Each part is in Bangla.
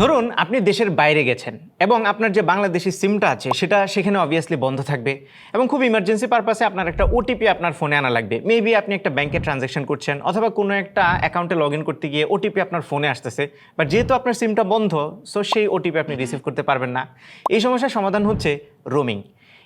ধরুন আপনি দেশের বাইরে গেছেন এবং আপনার যে বাংলাদেশি সিমটা আছে, সেটা সেখানে অবভিয়াসলি বন্ধ থাকবে এবং খুব ইমার্জেন্সি পারপাসে আপনার একটা ওটিপি আপনার ফোনে আনা লাগবে। মেবি আপনি একটা ব্যাংকে ট্রানজ্যাকশন করছেন অথবা কোনো একটা অ্যাকাউন্টে লগ ইন করতে গিয়ে ওটিপি আপনার ফোনে আসতেছে। বাট যেহেতু আপনার সিমটা বন্ধ সো সেই ওটিপি আপনি রিসিভ করতে পারবেন না। এই সমস্যার সমাধান হচ্ছে রোমিং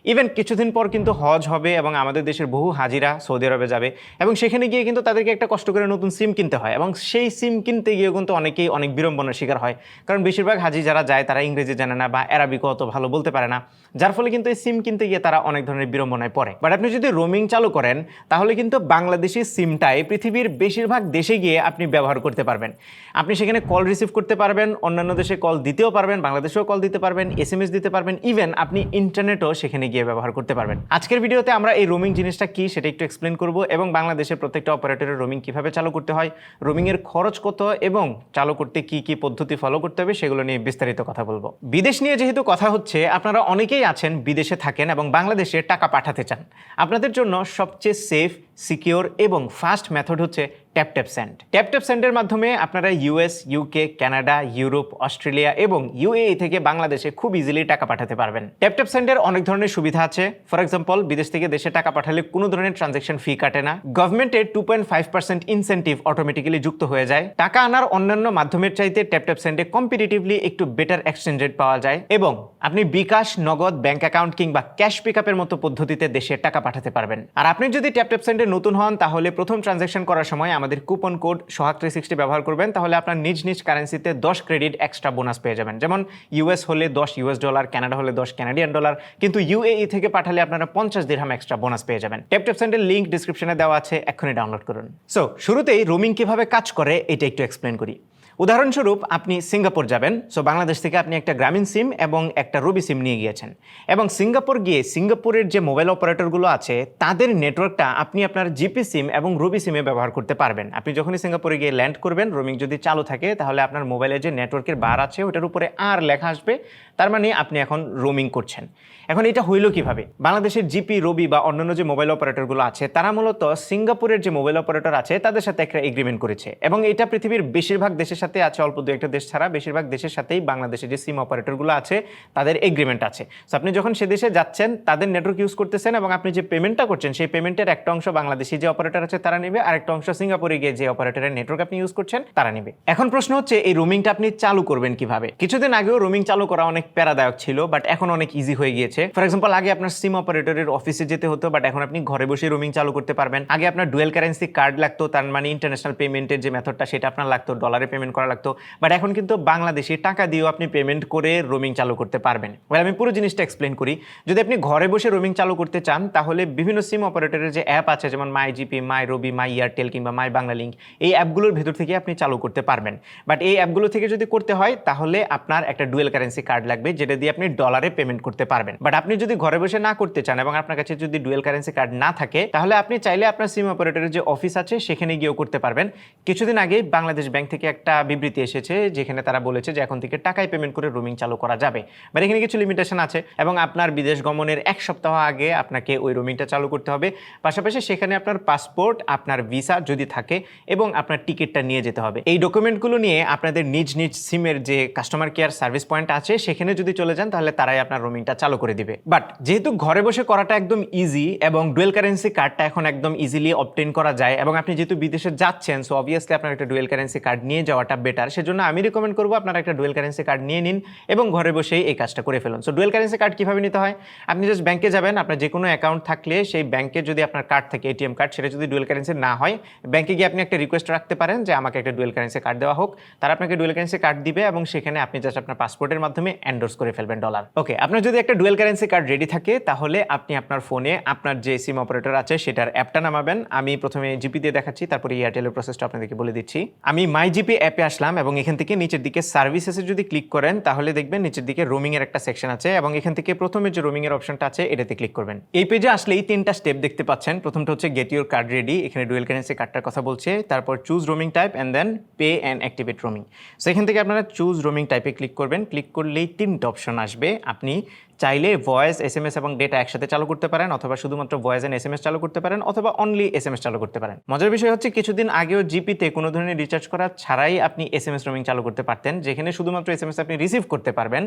ইভেন কিছুদিন পর কিন্তু হজ হবে এবং আমাদের দেশের বহু হাজিরা সৌদি আরবে যাবে এবং সেখানে গিয়ে কিন্তু তাদেরকে একটা কষ্ট করে নতুন সিম কিনতে হয় এবং সেই সিম কিনতে গিয়ে কিন্তু অনেকেই অনেক বিড়ম্বনার শিকার হয়। কারণ বেশিরভাগ হাজি যারা যায় তারা ইংরেজি জানে না বা অ্যারাবিকও অত ভালো বলতে পারে না। যার ফলে কিন্তু এই সিম কিনতে গিয়ে তারা অনেক ধরনের বিড়ম্বনায় পড়ে। বাট আপনি যদি রোমিং চালু করেন, তাহলে কিন্তু বাংলাদেশি সিমটাই পৃথিবীর বেশিরভাগ দেশে গিয়ে আপনি ব্যবহার করতে পারবেন। আপনি সেখানে কল রিসিভ করতে পারবেন, অন্যান্য দেশে কল দিতেও পারবেন, বাংলাদেশেও কল দিতে পারবেন এস দিতে পারবেন ইভেন আপনি ইন্টারনেটও সেখানে গিয়ে ব্যবহার করতে পারবেন। আজকের ভিডিওতে আমরা এই রোমিং জিনিসটা কি সেটা একটু এক্সপ্লেন করব এবং বাংলাদেশের প্রত্যেকটা অপারেটরের রোমিং কীভাবে চালু করতে হয় রোমিংয়ের খরচ কত এবং চালু করতে কি কি পদ্ধতি ফলো করতে হবে সেগুলো নিয়ে বিস্তারিত কথা বলব। বিদেশ নিয়ে যেহেতু কথা হচ্ছে, আপনারা অনেকেই আছেন, বিদেশে থাকেন এবং বাংলাদেশে টাকা পাঠাতে চান। আপনাদের জন্য সবচেয়ে সেফ সিকিওর এবং ফাস্ট মেথড হচ্ছে tap tap send tap tap সেন্ডের মাধ্যমে আপনারা US UK Canada Europe Australia এবং ইউএই থেকে বাংলাদেশে খুব ইজিলি টাকা পাঠাতে পারবেন। ট্যাপ ট্যাপ সেন্ডের অনেক ধরনের সুবিধা আছে। ফর এক্সাম্পল বিদেশ থেকে দেশে টাকা পাঠালে কোনো ধরনের ট্রানজ্যাকশন ফি কাটে না। গভর্নমেন্টের two point five percent incentive automatically যুক্ত হয়ে যায়। টাকা আনার অন্যান্য মাধ্যমের চাইতে ট্যাপ ট্যাপ সেন্ডে কম্পিটিটিভলি একটু বেটার এক্সচেঞ্জ রেট পাওয়া যায় এবং আপনি বিকাশ, নগদ ব্যাংক অ্যাকাউন্ট কিংবা ক্যাশ পিকআপের মতো পদ্ধতিতে দেশে টাকা পাঠাতে পারবেন। আর আপনি যদি ট্যাপ ট্যাপ সেন্ডে নতুন হন, তাহলে প্রথম ট্রানজ্যাকশন করার সময় আমাদের coupon code Sohag three sixty ব্যবহার করবেন, তাহলে আপনার নিজ নিজ কারেন্সিতে দশ ক্রেডিট এক্সট্রা বোনাস পেয়ে যাবেন। যেমন ইউএস হলে দশ ইউএস ডলার ক্যানাডা হলে দশ ক্যানাডিয়ান ডলার কিন্তু ইউএই থেকে পাঠালে আপনারা পঞ্চাশ দিরহাম এক্সট্রা বোনাস পেয়ে যাবেন। টেপ ট্যাপ সেন্টের লিঙ্ক ডিসক্রিপশনে দেওয়া আছে এখনই ডাউনলোড করুন। সো শুরুতেই রোমিং কীভাবে কাজ করে, এটা একটু এক্সপ্লেন করি। উদাহরণস্বরূপ, আপনি সিঙ্গাপুর যাবেন সো বাংলাদেশ থেকে আপনি একটা গ্রামীণ সিম এবং একটা রবি সিম নিয়ে গিয়েছেন। এবং সিঙ্গাপুর গিয়ে সিঙ্গাপুরের যে মোবাইল অপারেটরগুলো আছে, তাদের নেটওয়ার্কটা আপনি আপনার জিপি সিম এবং রবি সিমে ব্যবহার করতে পারবেন। আপনি যখনই সিঙ্গাপুরে গিয়ে ল্যান্ড করবেন, রোমিং যদি চালু থাকে, তাহলে আপনার মোবাইলে যে নেটওয়ার্কের বার আছে ওটার উপরে আর লেখা আসবে, তার মানে আপনি এখন রোমিং করছেন। এখন এটা হইল কীভাবে? বাংলাদেশের জিপি, রবি বা অন্যান্য যে মোবাইল অপারেটরগুলো আছে, তারা মূলত সিঙ্গাপুরের যে মোবাইল অপারেটর আছে, তাদের সাথে একটা এগ্রিমেন্ট করেছে। এবং এটা পৃথিবীর বেশিরভাগ দেশের সাথে আছে অল্প দু একটা দেশ ছাড়া, বেশিরভাগ দেশের সাথেই বাংলাদেশের যে সিম অপারেটরগুলো আছে, তাদের এগ্রিমেন্ট আছে। সো আপনি যখন সে দেশে যাচ্ছেন, তাদের নেটওয়ার্ক ইউজ করতেছেন এবং আপনি যে পেমেন্টটা করছেন, সেই পেমেন্টের একটা অংশ বাংলাদেশি যে অপারেটর আছে, তারা নেবে। আর একটা অংশ সিঙ্গাপুরে গিয়ে যে অপারেটরের নেটওয়ার্ক আপনি ইউজ করছেন, তারা নেবে। এখন প্রশ্ন হচ্ছে, এই রোমিংটা আপনি চালু করবেন কীভাবে? কিছুদিন আগেও রোমিং চালু করা অনেক প্যারাদায়ক ছিল বাট এখন অনেক ইজি হয়ে গিয়েছে। ফর এক্সাম্পল আগে আপনার সিম অপারেটরের অফিসে যেতে হতো বাট এখন আপনি ঘরে বসে রোমিং চালু করতে পারবেন। আগে আপনার ডুয়েল কারেন্সি কার্ড লাগতো, তার মানে ইন্টারন্যাশনাল পেমেন্টের যে মেথডটা সেটা আপনার লাগতো ডলারে পেমেন্ট করা লাগতো। বাট এখন কিন্তু বাংলাদেশে টাকা দিয়েও আপনি পেমেন্ট করে রোমিং চালু করতে পারবেন। এবার আমি পুরো জিনিসটা এক্সপ্লেন করি। যদি আপনি ঘরে বসে রোমিং চালু করতে চান, তাহলে বিভিন্ন সিম অপারেটরের যে অ্যাপ আছে, যেমন মাই জিপি মাই রবি মাই এয়ারটেল কিংবা মাই বাংলা লিঙ্ক এই অ্যাপগুলোর ভেতর থেকে আপনি চালু করতে পারবেন। বাট এই অ্যাপগুলো থেকে যদি করতে হয়, তাহলে আপনার একটা ডুয়েল কারেন্সি কার্ড লাগবে, যেটা দিয়ে আপনি ডলারে পেমেন্ট করতে পারবেন। বাট আপনি যদি ঘরে বসে না করতে চান এবং আপনার কাছে যদি ডুয়েল কারেন্সি কার্ড না থাকে, তাহলে আপনি চাইলে আপনার সিম অপারেটরের যে অফিস আছে, সেখানে গিয়েও করতে পারবেন। কিছুদিন আগে বাংলাদেশ ব্যাংক থেকে একটা বিবৃতি এসেছে যেখানে তারা বলেছে যে এখন থেকে টাকায় পেমেন্ট করে রোমিং চালু করা যাবে। বাট এখানে কিছু লিমিটেশন আছে এবং আপনার বিদেশ গমনের এক সপ্তাহ আগে আপনাকে ওই রোমিংটা চালু করতে হবে। পাশাপাশি সেখানে আপনার পাসপোর্ট আপনার ভিসা যদি থাকে এবং আপনার টিকিটটা নিয়ে যেতে হবে। এই ডকুমেন্টগুলো নিয়ে আপনাদের নিজ নিজ সিমের যে কাস্টমার কেয়ার সার্ভিস পয়েন্ট আছে, সেখানে যদি চলে যান তাহলে তারাই আপনার রোমিংটা চালু করে দিবে। বাট যেহেতু ঘরে বসে করাটা একদম ইজি এবং ডুয়েল কারেন্সি কার্ডটা এখন একদম ইজিলি অবটেন করা যায় এবং আপনি যেহেতু বিদেশে যাচ্ছেন সো অবভিয়াসলি আপনার একটা ডুয়েল কারেন্সি কার্ড নিয়ে যাওয়াটা বেটার সেজন্য আমি রিকমেন্ড করব আপনার একটা ডুয়েল কারেন্সি কার্ড নিয়ে নিন এবং ঘরে বসেই এই কাজটা করে ফেলুন। সো ডুয়েল কারেন্সি কার্ড কীভাবে নিতে হয়? আপনি জাস্ট ব্যাংকে যাবেন, আপনার যে কোনো অ্যাকাউন্ট থাকলে সেই ব্যাংকে যদি আপনার কার্ড থাকে এটিএম কার্ড সেটা যদি ডুয়েল কারেন্সি না হয় ব্যাংকে গিয়ে আপনি একটা রিকোয়েস্ট রাখতে পারেন যে আমাকে একটা ডুয়েল কারেন্সি কার্ড দেওয়া হোক। তারা আপনাকে ডুয়েল কারেন্সি কার্ড দিবে এবং সেখানে আপনি জাস্ট আপনার পাসপোর্টের মাধ্যমে এন্ডোর্স করে ফেলবেন ডলার ওকে আপনার যদি একটা ডুয়েল কারেন্সি কার্ড রেডি থাকে, তাহলে আপনি আপনার ফোনে আপনার যে সিম অপারেটর আছে, সেটার অ্যাপটা নামাবেন। আমি প্রথমে জিপি দিয়ে দেখাচ্ছি, তারপরে এয়ারটেলের প্রসেসটা আপনাদেরকে বলে দিচ্ছি। আমি মাই জিপি অ্যাপে আসলাম এবং এখান থেকে নিচের দিকে সার্ভিসেসে যদি ক্লিক করেন, তাহলে দেখবেন নিচের দিকে রোমিং এর একটা সেকশন আছে এবং এখান থেকে প্রথমে যে রোমিং এর অপশনটা আছে, এটাতে ক্লিক করবেন। এই পেজে আসলেই তিনটা স্টেপ দেখতে পাচ্ছেন। প্রথমটা হচ্ছে গেট ইউর কার্ড রেডি এখানে ডুয়েল কারেন্সি কার্ডটার কথা বলছে। তারপর choose roaming type and then pay and activate roaming so এখান থেকে আপনারা চুজ রোমিং টাইপে ক্লিক করবেন। ক্লিক করলেই তিনটা অপশন আসবে। আপনি চাইলে ভয়েস এস এম এস এবং ডেটা একসাথে চালু করতে পারেন অথবা শুধুমাত্র voice and S M S চালু করতে পারেন অথবা অনলি এস এম এস চালু করতে পারেন। মজার বিষয় হচ্ছে কিছুদিন আগেও জিপিতে কোনো ধরনের রিচার্জ করা ছাড়াই আপনি এস এম এস রোমিং চালু করতে পারতেন, যেখানে শুধুমাত্র এস এম এস আপনি রিসিভ করতে পারবেন,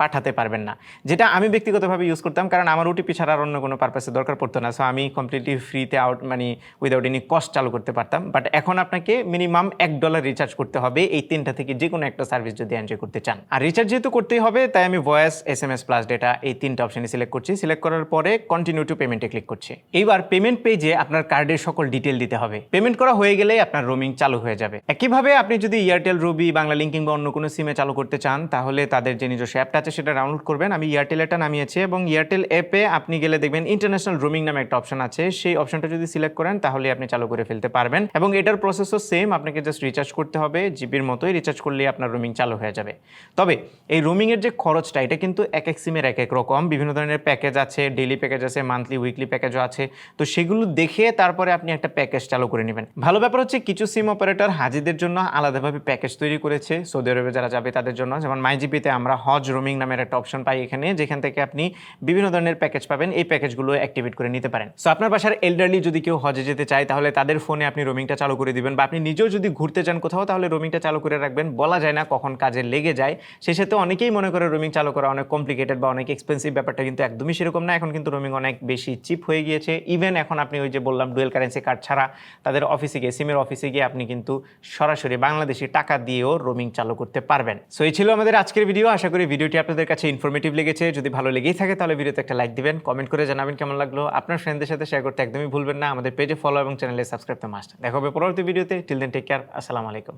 পাঠাতে পারবেন না। যেটা আমি ব্যক্তিগতভাবে ইউজ করতাম, কারণ আমার ওটিপি ছাড়া আর অন্য কোনো পারপাসে দরকার পড়তো না সো আমি কমপ্লিটলি ফ্রিতে আউট মানে উইদাউট এনি কস্ট চালু করতে পারতাম। বাট এখন আপনাকে মিনিমাম এক ডলার রিচার্জ করতে হবে এই তিনটা থেকে যে কোনো একটা সার্ভিস যদি এনজয় করতে চান। আর রিচার্জ যেহেতু করতেই হবে, তাই আমি voice S M S plus data এই তিনটা অপশনে সিলেক্ট করছি। সিলেক্ট করার পরে কন্টিনিউ টু পেমেন্টে ক্লিক করছি। এইবার পেমেন্ট পেজে আপনার কার্ডের সকল ডিটেল দিতে হবে। পেমেন্ট করা হয়ে গেলেই আপনার রোমিং চালু হয়ে যাবে। একইভাবে আপনি যদি এয়ারটেল রবি বাংলা লিঙ্কিং বা অন্য কোনো সিমে চালু করতে চান, তাহলে তাদের যে নিজস্ব অ্যাপটা আছে সেটা ডাউনলোড করবেন। আমি এয়ারটেল এটা নামিয়েছি এবং এয়ারটেল অ্যাপে আপনি গেলে দেখবেন ইন্টারন্যাশনাল রোমিং নামে একটা অপশন আছে। সেই অপশনটা যদি সিলেক্ট করেন, তাহলে আপনি চালু করে ফেলতে পারবেন। এবং এটার প্রসেসও সেম আপনাকে জাস্ট রিচার্জ করতে হবে। জিবির মতোই রিচার্জ করলে আপনার রোমিং চালু হয়ে যাবে। তবে এই রোমিংয়ের যে খরচটা, এটা কিন্তু এক এক সিমের এক এক রকম, বিভিন্ন ধরনের প্যাকেজ আছে ডেইলি প্যাকেজ আছে মান্থলি উইকলি প্যাকেজও আছে। তো সেগুলো দেখে তারপরে আপনি একটা প্যাকেজ চালু করে নেবেন। ভালো ব্যাপার হচ্ছে কিছু সিম অপারেটর হাজিদের জন্য আলাদাভাবে প্যাকেজ তৈরি করেছে। সৌদি আরবে যারা যাবে তাদের জন্য। যেমন মাইজিপিতে আমরা হজ রোমিং নামের একটা অপশন পাই এখানে, যেখান থেকে আপনি বিভিন্ন ধরনের প্যাকেজ পাবেন। এই প্যাকেজগুলো অ্যাক্টিভেট করে নিতে পারেন। সো আপনার বাসার এল্ডারলি যদি কেউ হজে যেতে চায়, তাহলে তাদের ফোনে আপনি রোমিংটা চালু করে দিবেন বা আপনি নিজেও যদি ঘুরতে যান কোথাও, তাহলে রোমিংটা চালু করে রাখবেন। বলা যায় না কখন কাজে লেগে যায়। সে সাথে অনেকেই মনে করে রোমিং চালু করা অনেক কমপ্লিকেটেড বা অনেক এক্সপেন্সিভ ব্যাপারটা কিন্তু একদমই সেরকম না। এখন কিন্তু রোমিং অনেক বেশি চিপ হয়ে গিয়েছে। ইভেন এখন আপনি ওই যে বললাম ডুয়েল কারেন্সি কার্ড ছাড়া তাদের অফিসে গিয়ে সিমের অফিসে গিয়ে আপনি কিন্তু সরাসরি বাংলাদেশি টাকা দিয়েও রোমিং চালু করতে পারবেন। সো এই ছিল আমাদের আজকের ভিডিও আশা করি ভিডিওটি আপনাদের কাছে ইনফরমেটিভ লেগেছে। যদি ভালো লেগেই থাকে তাহলে ভিডিওতে একটা লাইক দিবেন কমেন্ট করে জানাবেন কেমন লাগল। আপনার ফ্রেন্ডদের সাথে শেয়ার করতে একদমই ভুলবেন না। আমাদের পেজে ফলো এবং চ্যানেলে সাবস্ক্রাইব তো মাস্ট দেখা হবে পরবর্তী ভিডিওতে টিল দেন টেক কেয়ার আসসালামু আলাইকুম।